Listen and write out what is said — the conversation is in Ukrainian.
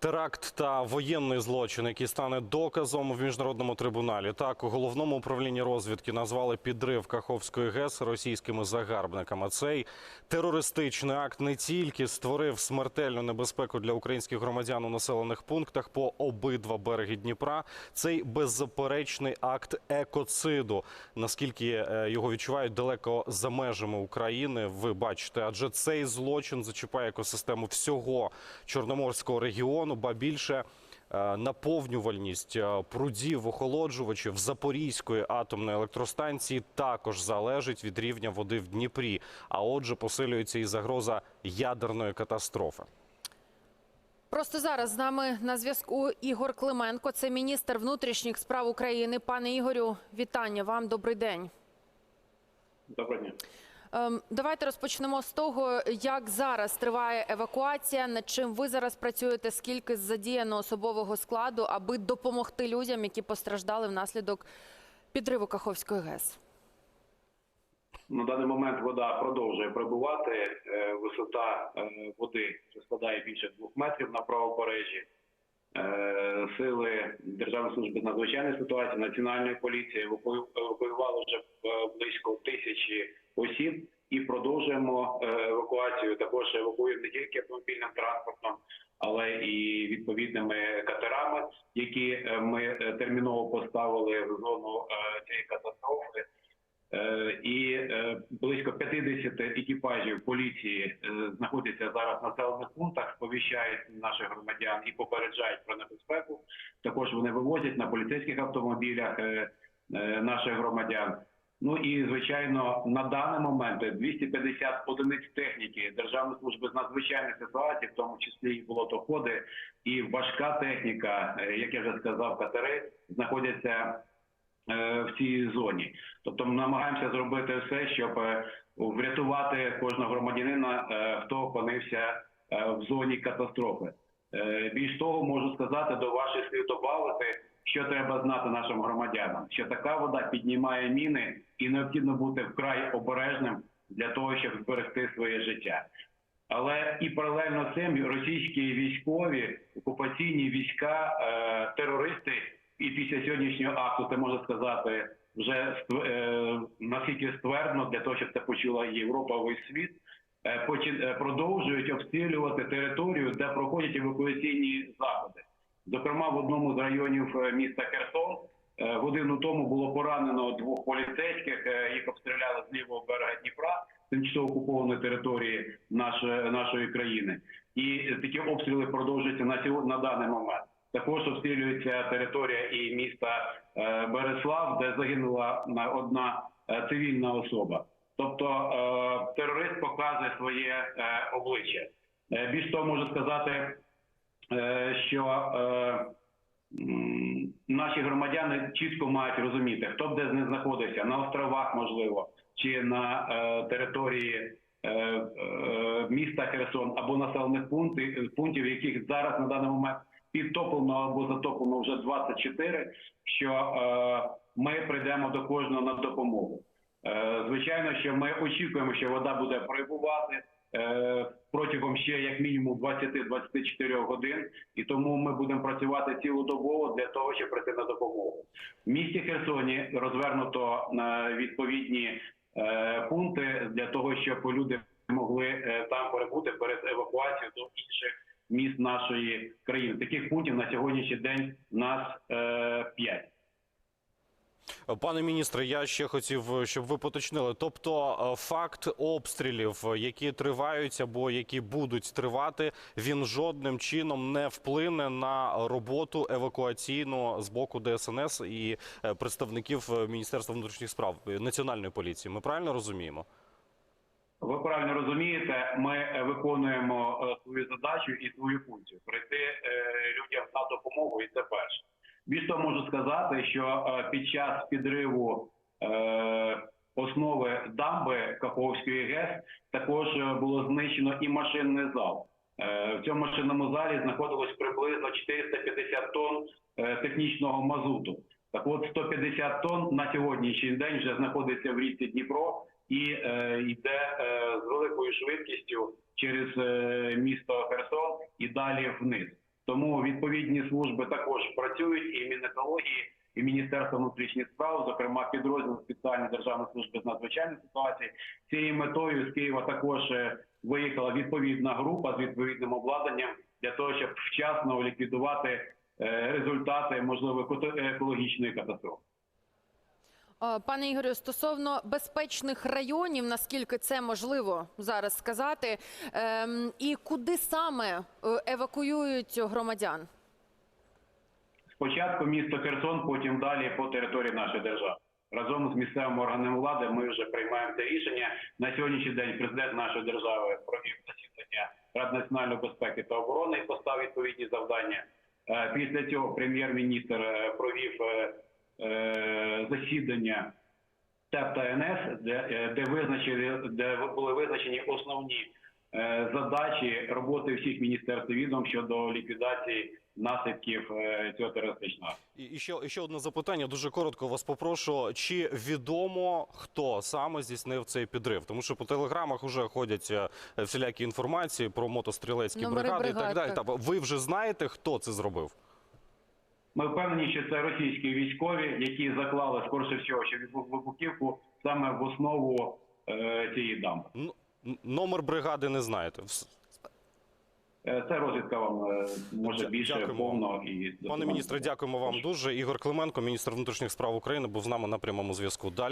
Теракт та воєнний злочин, який стане доказом в міжнародному трибуналі. Так у головному управлінні розвідки назвали підрив Каховської ГЕС російськими загарбниками. Цей терористичний акт не тільки створив смертельну небезпеку для українських громадян у населених пунктах по обидва береги Дніпра. Цей беззаперечний акт екоциду. Наскільки е, його відчувають далеко за межами України, ви бачите, адже цей злочин зачіпає екосистему всього чорноморського регіону, ба більше. е, Наповнювальність е, прудів охолоджувачів Запорізької атомної електростанції також залежить від рівня води в Дніпрі. А отже, посилюється і загроза ядерної катастрофи. Просто зараз з нами на зв'язку Ігор Клименко, це міністр внутрішніх справ України. Пане Ігорю, вітання вам. Добрий день. Доброго дня. Ем, давайте розпочнемо з того, як зараз триває евакуація. Над чим ви зараз працюєте? Скільки задіяно особового складу, аби допомогти людям, які постраждали внаслідок підриву Каховської ГЕС? На даний момент вода продовжує прибувати. Е, Висота е, води складає більше двох метрів на правобережжі. Е, Сили Державної служби з надзвичайних ситуацій, Національної поліції евакую- евакуювали вже е, близько тисячі осіб і продовжуємо е, евакуацію. Також евакуюємо не тільки автомобільним транспортом, але і відповідними катерами, які ми терміново поставили в зону цієї катастрофи. Е, І е, близько 50 екіпажів поліції е, знаходяться зараз в населених пунктах, сповіщають наших громадян і попереджають про небезпеку. Також вони вивозять на поліцейських автомобілях наших громадян. Ну і звичайно, на даний момент 250 одиниць техніки Державної служби з надзвичайних ситуацій, в тому числі і болотоходи, і важка техніка, як я вже сказав, катери знаходяться в цій зоні. Тобто ми намагаємося зробити все, щоб е, врятувати кожного громадянина, е, хто опинився е, в зоні катастрофи. Е, Більш того, можу сказати до ваших слів додати, що треба знати нашим громадянам, що така вода піднімає міни, і необхідно бути вкрай обережним для того, щоб зберегти своє життя. Але і паралельно з цим російські військові окупаційні війська, е, терористи, і після сьогоднішнього акту це можна сказати вже е, наскільки ствердно для того, щоб це почула Європа, весь світ. е, е, Продовжують обстрілювати територію, де проходять евакуаційні заходи. Зокрема, в одному з районів е, міста Херсон годину тому було поранено двох поліцейських. Їх обстріляли з лівого берега Дніпра, тимчасово окупованої території нашої, нашої країни. І такі обстріли продовжуються на сьогодні на даний момент. Також обстрілюється територія і міста е, Береслав, де загинула одна е, цивільна особа. Тобто е, терорист показує своє е, обличчя. Е, Більш того, можу сказати, е, що е, наші громадяни чітко мають розуміти, хто б де з них знаходився на островах, можливо, чи на е, території е, е, міста Херсон або населених пунктів, пунктів, яких зараз на даний момент підтоплено або затоплено вже 24, що е, ми прийдемо до кожного на допомогу. Е, Звичайно, що ми очікуємо, що вода буде прибувати е, протягом ще як мінімум 20-24 годин, і тому ми будемо працювати цілодобово для того, щоб прийти на допомогу. В місті Херсоні розвернуто е, відповідні е, пункти для того, щоб люди могли е, там перебути перед евакуацією до інших міст нашої країни. Таких пунктів на сьогоднішній день нас е, Пане міністре, я ще хотів, щоб ви поточнили. Тобто, е, факт обстрілів, які тривають або які будуть тривати, він жодним чином не вплине на роботу евакуаційну з боку ДСНС і е, представників Міністерства внутрішніх справ національної поліції. Ми правильно розуміємо? Ви правильно розумієте, ми е, виконуємо е, свою задачу і свою функцію прийти е, людям на допомогу, і це перше. Більш того, можу сказати, що під час підриву основи дамби Каховської ГЕС також було знищено і машинний зал. В цьому машинному залі знаходилось приблизно 450 тонн технічного мазуту. Так от 150 тонн на сьогоднішній день вже знаходиться в річці Дніпро і е, йде е, з великою швидкістю через е, місто Херсон і далі вниз. Тому відповідні служби також працюють і Мінекології, і Міністерство внутрішніх справ, зокрема підрозділ спеціальної державної служби з надзвичайних ситуацій. Цією метою з Києва також виїхала відповідна група з відповідним обладнанням для того, щоб вчасно ліквідувати результати можливо екологічної катастрофи. Е, Пане Ігорю, стосовно безпечних районів, наскільки це можливо зараз сказати, ем, і куди саме е, евакуюють громадян? Спочатку місто Херсон, потім далі по території нашої держави. Разом з місцевими органами влади ми вже приймаємо це рішення. На сьогоднішній день президент нашої держави провів засідання Ради національної безпеки та оборони і поставив відповідні завдання. Е, Після цього прем'єр-міністр провів засідання ТЕП та НС, де, е, де визначили, де були визначені основні е, задачі роботи всіх міністерств і відомств щодо ліквідації наслідків е, цього терористичного. І і ще, і ще одне запитання. Дуже коротко вас попрошу. Чи відомо хто саме здійснив цей підрив? Тому що по телеграмах вже ходять е, всілякі інформації про мотострілецькі Номери бригади і так далі. так. Та ви вже знаєте, хто це зробив? Ми впевнені, що це російські військові, які заклали скорше всього, що вибух- вибухівку саме в основу е, цієї дамби. Н- номер бригади не знаєте. Е, Це розвідка вам е, може більше дякуємо. повно і Пане міністре, дякуємо вам дуже. Ігор Клименко, міністр внутрішніх справ України, був з нами на прямому зв'язку. Далі.